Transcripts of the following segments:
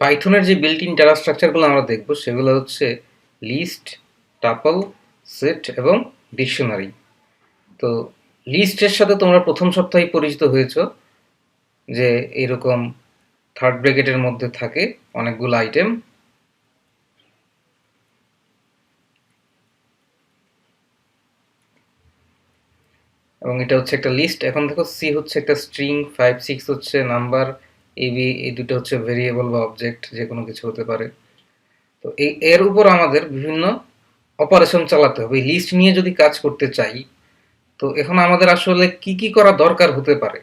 পাইথনের যে built in data স্ট্রাকচারগুলো আমরা দেখব, সেগুলো হচ্ছে লিস্ট টাপল সেট এবং ডিকশনারি তো লিস্টের সাথে তোমরা প্রথম সপ্তাহে পরিচিত হয়েছ, যে এরকম থার্ড ব্র্যাকেটের মধ্যে থাকে অনেকগুলো আইটেম এবং এটা হচ্ছে একটা লিস্ট এখন দেখো সি হচ্ছে একটা স্ট্রিং ফাইভ সিক্স হচ্ছে নাম্বার এবি এই দুটো হচ্ছে ভেরিয়েবল বা অবজেক্ট যে কোনো কিছু হতে পারে। তো এই, এর উপর আমাদের বিভিন্ন অপারেশন চালাতে হবে। লিস্ট নিয়ে যদি কাজ করতে চাই, তো এখন আমাদের আসলে কি কি করা দরকার হতে পারে?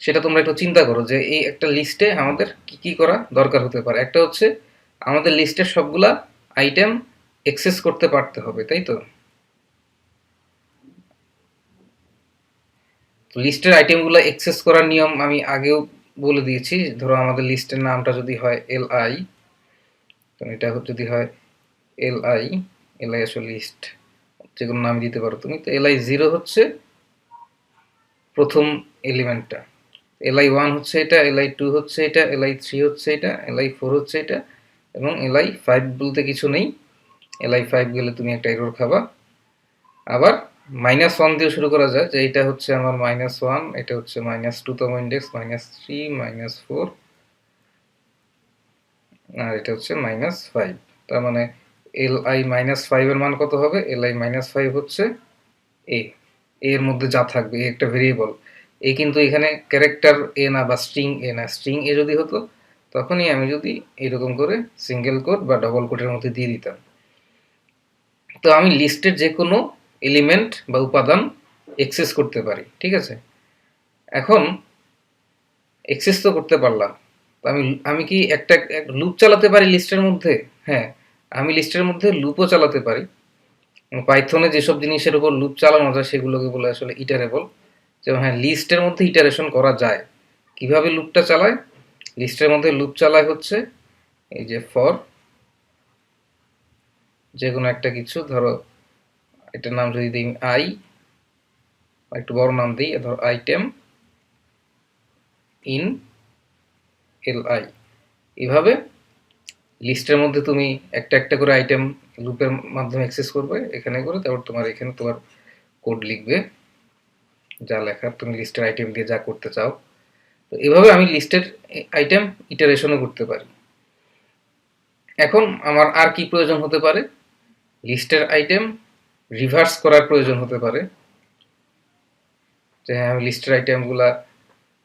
সেটা তোমরা একটু চিন্তা করো যে এই একটা লিস্টে আমাদের কি কি করা দরকার হতে পারে। একটা হচ্ছে আমাদের লিস্টের সবগুলা আইটেম এক্সেস করতে পারতে হবে, তাই তো? লিস্টের আইটেমগুলো অ্যাক্সেস করার নিয়ম আমি আগেও বলে দিয়েছি। ধরো আমাদের লিস্টের নামটা যদি হয় এল আই এটা যদি হয় এল আই এল আই আসলে লিস্ট যে কোনো নাম দিতে পারো তুমি। তো এল আই জিরো হচ্ছে প্রথম এলিমেন্টটা এল আই ওয়ান হচ্ছে এটা এল আই টু হচ্ছে এটা এল আই থ্রি হচ্ছে এটা এল আই ফোর হচ্ছে এটা, এবং এল আই ফাইভ বলতে কিছু নেই। এল আই ফাইভ গেলে তুমি একটা এরর খাবা। আবার মাইনাস ওয়ান দিয়ে শুরু করা যায়, যে এটা হচ্ছে আমার মাইনাস ওয়ান এটা হচ্ছে minus টুতম index minus three minus four আর এটা হচ্ছে মাইনাস ফাইভ তার মানে এল আই মাইনাস ফাইভের মান কত হবে? এল আই মাইনাস ফাইভ হচ্ছে এ এর মধ্যে যা থাকবে এ একটা ভেরিয়েবল এ কিন্তু এখানে ক্যারেক্টার এ না বা স্ট্রিং এ না। স্ট্রিং এ যদি হতো, তখনই আমি যদি এরকম করে সিঙ্গেল কোড বা ডবল কোডের মধ্যে দিয়ে দিতাম। তো আমি লিস্টের যে কোনো এলিমেন্ট বা উপাদান এক্সেস করতে পারি, ঠিক আছে? এখন এক্সেস তো করতে পারলাম। আমি আমি কি একটা লুপ চালাতে পারি লিস্টের মধ্যে? হ্যাঁ আমি লিস্টের মধ্যে লুপও চালাতে পারি। পাইথনে যেসব জিনিসের উপর লুপ চালানো যায়, সেগুলোকে বলে আসলে ইটারেবল যেমন হ্যাঁ লিস্টের মধ্যে ইটারেশন করা যায়। কীভাবে লুপটা চালায়? লিস্টের মধ্যে লুপ চালায় হচ্ছে, এই যে ফর যে কোনো একটা কিছু, ধরো এটার নাম যদি দিই আই একটু বড় নাম দিই ধর আইটেম ইন এল আই এভাবে লিস্টের মধ্যে তুমি একটা একটা করে আইটেম লুপের মাধ্যমে অ্যাক্সেস করবে, এখানে করে তারপর তোমার এখানে তোমার কোড লিখবে, যা লেখার তুমি লিস্টের আইটেম দিয়ে যা করতে চাও। তো এভাবে আমি লিস্টের আইটেম ইটারেশনও করতে পারি। এখন আমার আর কি প্রয়োজন হতে পারে? লিস্টের আইটেম রিভার্স করার প্রয়োজন হতে পারে। যে হ্যাঁ আমি লিস্টের আইটেমগুলা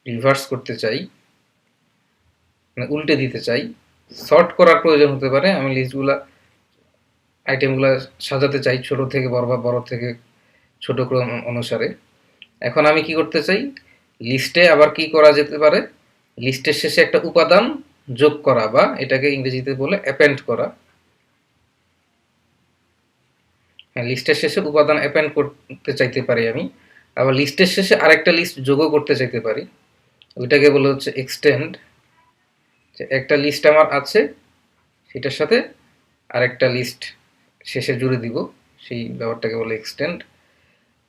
রিভার্স করতে চাই মানে উল্টে দিতে চাই সর্ট করার প্রয়োজন হতে পারে। আমি লিস্টগুলা আইটেমগুলো সাজাতে চাই ছোট থেকে বড় বা বড় থেকে ছোট ক্রম অনুসারে। এখন আমি কি করতে চাই? লিস্টে আবার কি করা যেতে পারে? লিস্টের শেষে একটা উপাদান যোগ করা বা এটাকে ইংরেজিতে বলে অ্যাপেন্ড করা। হ্যাঁ লিস্টের শেষে উপাদান অ্যাপেন্ড করতে চাইতে পারি আমি। আবার লিস্টের শেষে আরেকটা লিস্ট যোগও করতে চাইতে পারি। ওইটাকে বলে হচ্ছে এক্সটেন্ড যে একটা লিস্ট আমার আছে, সেটার সাথে আরেকটা লিস্ট শেষে জুড়ে দিব। সেই ব্যাপারটাকে বলে এক্সটেন্ড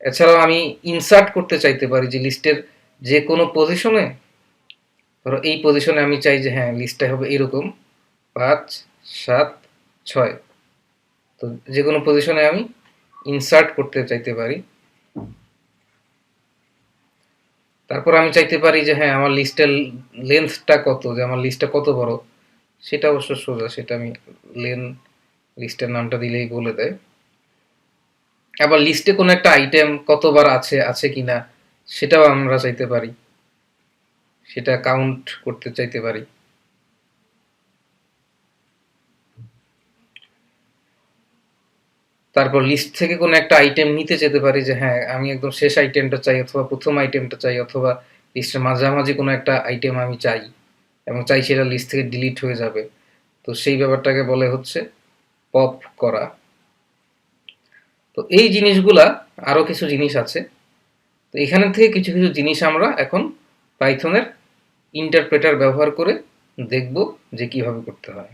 এছাড়াও আমি ইনসার্ট করতে চাইতে পারি যে লিস্টের যে কোনো পজিশনে ধরো এই পজিশনে আমি চাই যে হ্যাঁ লিস্টটা হবে এরকম। পাঁচ, সাত, ছয়। তো যে কোনো পজিশনে আমি ইনসার্ট করতে চাইতে পারি। তারপর আমি চাইতে পারি যে হ্যাঁ আমার লিস্টের লেন্থটা কত? যে আমার লিস্টটা কত বড়? সেটা অবশ্য সোজা, সেটা আমি লেন লিস্টের নামটা দিলেই বলে দেয়। আবার লিস্টে কোনো একটা আইটেম কতবার আছে আছে কিনা, সেটাও আমরা চাইতে পারি। সেটা কাউন্ট করতে চাইতে পারি। তারপর লিস্ট থেকে কোনো একটা আইটেম নিতে যেতে পারি যে হ্যাঁ আমি একদম শেষ আইটেমটা চাই অথবা প্রথম আইটেমটা চাই অথবা লিস্টের মাঝামাঝি কোনো একটা আইটেম আমি চাই এবং চাই সেটা লিস্ট থেকে ডিলিট হয়ে যাবে। তো সেই ব্যাপারটাকে বলে হচ্ছে পপ করা। তো এই জিনিসগুলা আরও কিছু জিনিস আছে। তো এখানে থেকে কিছু কিছু জিনিস আমরা এখন পাইথনের ইন্টারপ্রেটার ব্যবহার করে দেখব যে কীভাবে করতে হয়।